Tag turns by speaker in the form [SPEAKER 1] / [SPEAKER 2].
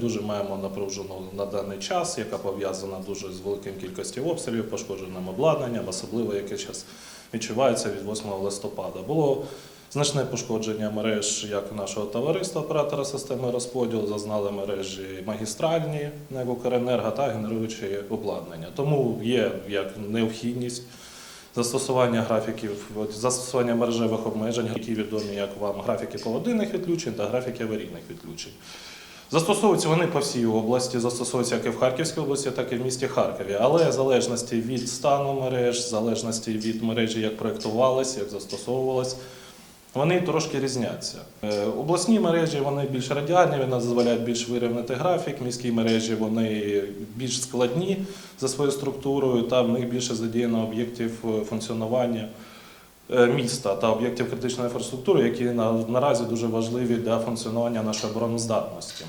[SPEAKER 1] Дуже маємо напружену на даний час, яка пов'язана дуже з великим кількістю обстрілів, пошкодженим обладнанням, особливо яке зараз відчувається від 8 листопада. Було значне пошкодження мереж як нашого товариства оператора системи розподілу, зазнали мережі магістральні «Укренерго» та генеруючі обладнання. Тому є як необхідність застосування графіків, застосування мережевих обмежень, які відомі як вам графіки погодинних відключень та графіки аварійних відключень. Застосовуються вони по всій області, застосовуються як і в Харківській області, так і в місті Харкові. Але в залежності від стану мереж, в залежності від мережі, як проєктувалися, як застосовувалися, вони трошки різняться. Е, Обласні мережі вони більш радіальні, вони дозволяють більш вирівняти графік. Міські мережі вони більш складні за своєю структурою, та в них більше задіяно об'єктів е, функціонування міста та об'єктів критичної інфраструктури, які на- наразі дуже важливі для функціонування нашої обороноздатності.